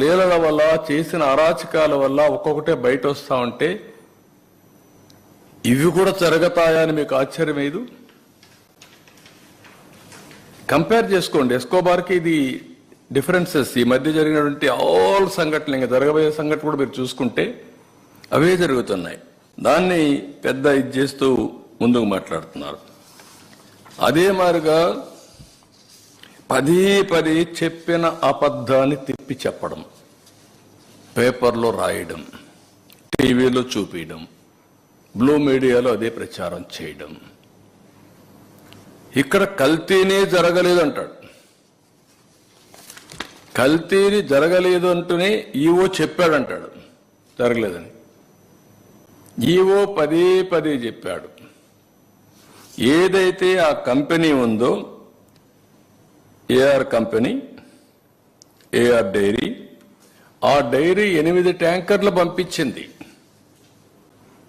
లీలల వల్ల చేసిన అరాచకాల వల్ల ఒక్కొక్కటే బయట వస్తా ఉంటే ఇవి కూడా జరుగుతాయా అని మీకు ఆశ్చర్యం లేదు కంపేర్ చేసుకోండి. ఎస్కోబార్కి ఇది డిఫరెన్సెస్ ఈ మధ్య జరిగినటువంటి ఆల్ సంఘటనలు ఇంకా జరగబోయే సంఘటన కూడా మీరు చూసుకుంటే అవే జరుగుతున్నాయి. దాన్ని పెద్ద ఇది చేస్తూ ముందుకు మాట్లాడుతున్నారు. అదే మారుగా పదే పదే చెప్పిన అబద్ధాన్ని తిప్పి చెప్పడం పేపర్లో రాయడం టీవీలో చూపించడం బ్లూ మీడియాలో అదే ప్రచారం చేయడం. ఇక్కడ కల్తీనే జరగలేదు అంటాడు కల్తీని జరగలేదు అంటూనే ఈవో చెప్పాడంటాడు. జరగలేదని. ఈవో పదే పదే చెప్పాడు. ఏదైతే ఆ కంపెనీ ఉందో ఏఆర్ కంపెనీ ఏఆర్ డైరీ ఆ డైరీ ఎనిమిది ట్యాంకర్లు పంపించింది.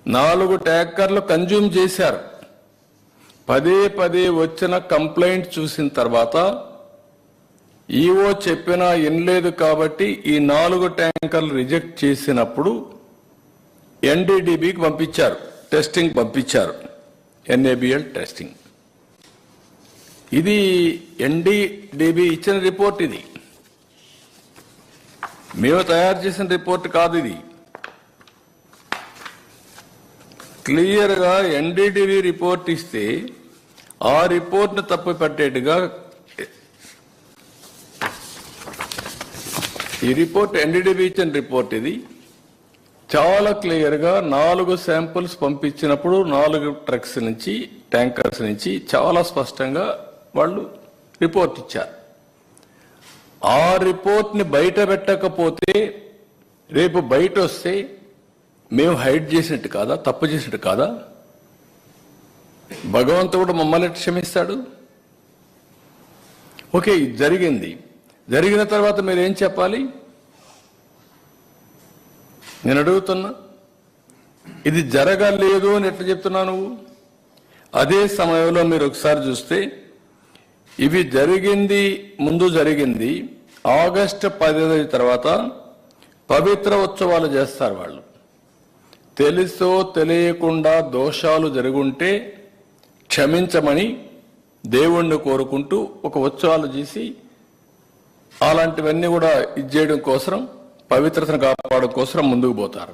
నాలుగు ట్యాంకర్లు కన్జ్యూమ్ చేశారు. పదే పదే వచ్చిన కంప్లైంట్ చూసిన తర్వాత ఈవో చెప్పినా వినలేదు కాబట్టి ఈ నాలుగు ట్యాంకర్లు రిజెక్ట్ చేసినప్పుడు ఎన్డీడీబీకి పంపించారు. టెస్టింగ్ పంపించారు. ఎన్ఏబిఎల్ టెస్టింగ్ ఇది ఎన్డీడీబీ ఇచ్చిన రిపోర్ట్ ఇది. మేము తయారు చేసిన రిపోర్ట్ కాదు ఇది. క్లియర్గా ఎన్డీటీవీ రిపోర్ట్ ఇస్తే ఆ రిపోర్ట్ను తప్పు పెట్టేట్టుగా ఈ రిపోర్ట్ ఎన్డీటీవీ ఇచ్చిన రిపోర్ట్ ఇది. చాలా క్లియర్గా నాలుగు శాంపుల్స్ పంపించినప్పుడు నాలుగు ట్రక్స్ నుంచి ట్యాంకర్స్ నుంచి చాలా స్పష్టంగా వాళ్ళు రిపోర్ట్ ఇచ్చారు. ఆ రిపోర్ట్ని బయట పెట్టకపోతే రేపు బయట వస్తే మేము హైడ్ చేసినట్టు కాదా తప్పు చేసినట్టు కాదా? భగవంతుడు మమ్మల్ని క్షమిస్తాడు? ఓకే జరిగింది. జరిగిన తర్వాత మీరు ఏం చెప్పాలి? నేను అడుగుతున్నా. ఇది జరగలేదు అని ఎట్లా చెప్తున్నా నువ్వు? అదే సమయంలో మీరు ఒకసారి చూస్తే ఇవి జరిగింది ముందు జరిగింది ఆగస్టు పదిహేను తర్వాత పవిత్ర ఉత్సవాలు చేస్తారు వాళ్ళు. తెలుసో తెలియకుండా దోషాలు జరుగుంటే క్షమించమని దేవుణ్ణి కోరుకుంటూ ఒక ఉత్సవాలు చేసి అలాంటివన్నీ కూడా ఇది చేయడం కోసం పవిత్రతను కాపాడడం కోసం ముందుకు పోతారు.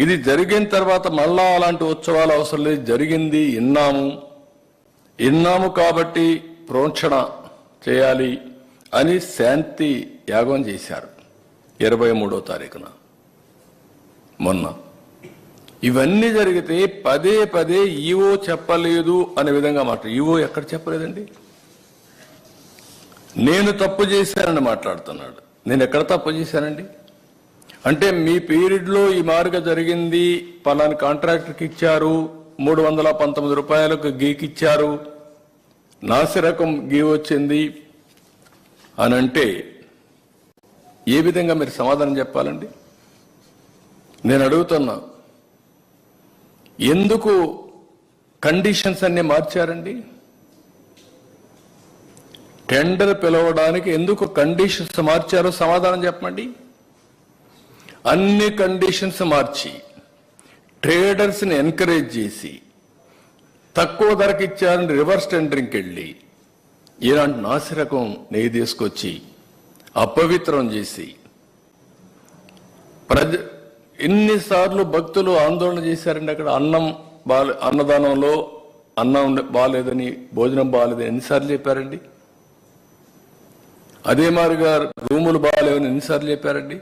ఇది జరిగిన తర్వాత మళ్ళా అలాంటి ఉత్సవాలు అవసరం లేదు. జరిగింది విన్నాము. విన్నాము కాబట్టి ప్రోక్షణ చేయాలి అని శాంతి యాగం చేశారు ఇరవై మూడో తారీఖున మొన్న. ఇవన్నీ జరిగితే పదే పదే ఈవో చెప్పలేదు అనే విధంగా మాట్లాడు ఈవో ఎక్కడ చెప్పలేదండి? నేను తప్పు చేశానని మాట్లాడుతున్నాడు. నేను ఎక్కడ తప్పు చేశానండి? అంటే మీ పీరియడ్లో ఈ మార్గ జరిగింది పలాని కాంట్రాక్టర్కి ఇచ్చారు మూడు వందల పంతొమ్మిది రూపాయలకు గీకిచ్చారు. నాసిరకం గీ వచ్చింది అని అంటే ఏ విధంగా మీరు సమాధానం చెప్పాలండి? నేను అడుగుతున్నా ఎందుకు కండిషన్స్ అన్ని మార్చారండి? టెండర్ పిలవడానికి ఎందుకు కండిషన్స్ మార్చారో సమాధానం చెప్పండి అన్ని కండిషన్స్ మార్చి ట్రేడర్స్ని ఎంకరేజ్ చేసి తక్కువ ధరకు ఇచ్చారని రివర్స్ టెండరింగ్కి వెళ్ళి ఇలాంటి నాసిరకం నెయ్యి తీసుకొచ్చి అపవిత్రం చేసి ప్రజ ఎన్నిసార్లు భక్తులు ఆందోళన చేశారండి అక్కడ. అన్నం బాలే అన్నదానంలో అన్నం బాగాలేదని భోజనం బాగాలేదని ఎన్నిసార్లు చెప్పారండి? అదే మారిగా రూములు బాగాలేవని ఎన్నిసార్లు చెప్పారండి?